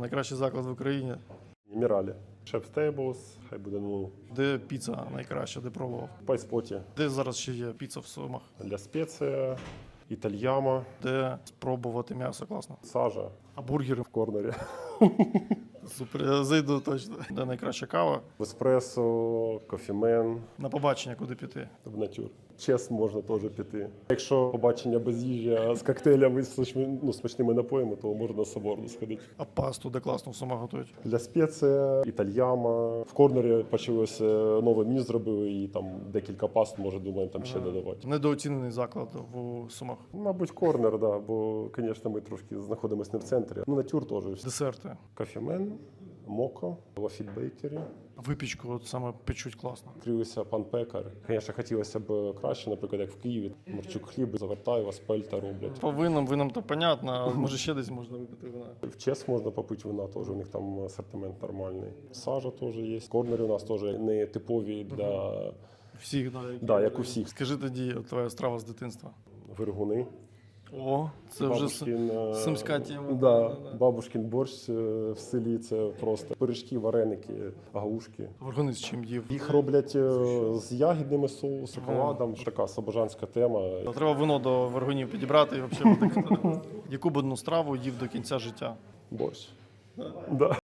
Найкращий заклад в Україні. Міралі. Шеф Стейблс, хай буде ну Де піца найкраща, де пробував? пайспоті Де зараз ще є піца в Сумах? для спеція, італьяма, Де спробувати м'ясо класно. сажа А бургери в корнері. супер. Я зайду точно. Де найкраща кава? Еспресо, кофімен, На побачення, куди піти. в натюр. Чес можна теж піти. Якщо побачення без їжі, а з коктейлями з смачними, ну, смачними напоями, то можна на соборну сходити. А пасту, де класно в Сумах готують. Для спеція, італьяма. В корнері почалося нове меню зробили, і там декілька паст, може, думаємо, там ще додавати. Недооцінений заклад в Сумах. Мабуть, корнер, да, бо, звісно, ми трошки знаходимося не в центрі. Ну, натюр теж. Десерти. Кофемен, моко, лафіт бейкері. Випічку от саме печуть класно. Відкрився пан пекар. Звісно, хотілося б краще, наприклад, як в Києві. Марчук хліб завертає, вас пельта роблять. По винам, винам то понятно, а може ще десь можна випити вина. В Чес можна попити вина теж, у них там асортимент нормальний. Сажа теж є. Корнери у нас теж не типові для Всіх, да, які- Да, як у всіх. Скажи тоді, твоя страва з дитинства. виргуни. О, це Бабушкін, вже сумська тема. Да, бабушкін борщ е, в селі це просто пиріжки, вареники, галушки. Варгуни з чим їв. Їх роблять е, з ягідними соусом, шоколадом. Така собожанська тема. Треба вино до варгунів підібрати і взагалі. Яку б одну страву їв до кінця життя? Борщ. Да.